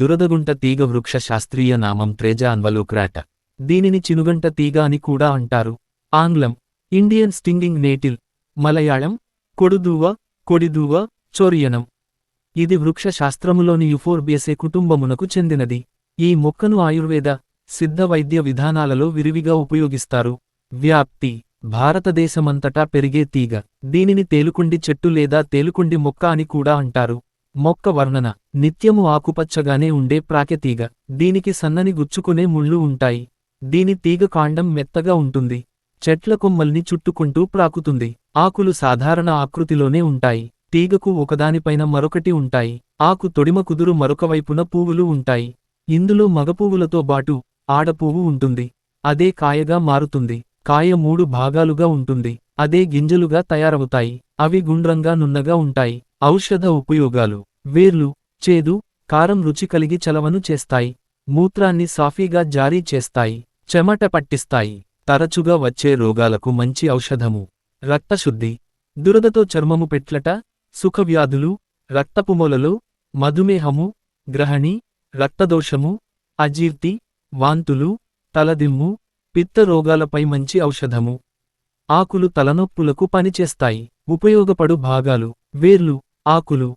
దురదగుంట తీగ వృక్ష శాస్త్రీయ నామం ట్రేజా అన్వలోక్రాట. దీనిని చినుగంట తీగ అని కూడా అంటారు. ఆంగ్లం ఇండియన్ స్టింగింగ్ నేటిల్ మలయాళం కొడుదూవ కొడిదూవ చోరియనం. ఇది వృక్ష శాస్త్రములోని యుఫోర్బియసే కుటుంబమునకు చెందినది. ఈ మొక్కను ఆయుర్వేద సిద్ధ వైద్య విధానాలలో విరివిగా ఉపయోగిస్తారు. వ్యాప్తి భారతదేశమంతటా పెరిగే తీగ. దీనిని తేలుకుండి చెట్టు లేదా తేలుకుండి మొక్క అని కూడా అంటారు. మొక్క వర్ణన. నిత్యము ఆకుపచ్చగానే ఉండే ప్రాకెతీగ. దీనికి సన్నని గుచ్చుకునే ముళ్ళు ఉంటాయి. దీని తీగ కాండం మెత్తగా ఉంటుంది. చెట్ల కొమ్మల్ని చుట్టుకుంటూ ప్రాకుతుంది. ఆకులు సాధారణ ఆకృతిలోనే ఉంటాయి. తీగకు ఒకదానిపైన మరొకటి ఉంటాయి. ఆకు తొడిమ కుదురు మరొకవైపున పువ్వులు ఉంటాయి. ఇందులో మగపువ్వులతో బాటు ఆడపువ్వు ఉంటుంది. అదే కాయగా మారుతుంది. కాయ మూడు భాగాలుగా ఉంటుంది. అదే గింజలుగా తయారవుతాయి. అవి గుండ్రంగా నున్నగా ఉంటాయి. ఔషధ ఉపయోగాలు. వేర్లు చేదు కారం రుచి కలిగి చలవను చేస్తాయి. మూత్రాన్ని సాఫీగా జారీ చేస్తాయి. చెమట పట్టిస్తాయి. తరచుగా వచ్చే రోగాలకు మంచి ఔషధము. రక్తశుద్ధి. దురదతో చర్మము పెట్లట సుఖవ్యాధులు రక్తపుమొలలు మధుమేహము గ్రహణి రక్తదోషము అజీర్తి వాంతులు తలదిమ్ము పిత్త రోగాలపై మంచి ఔషధము. ఆకులు తలనొప్పులకు పనిచేస్తాయి. ఉపయోగపడు భాగాలు. వేర్లు ఆకులు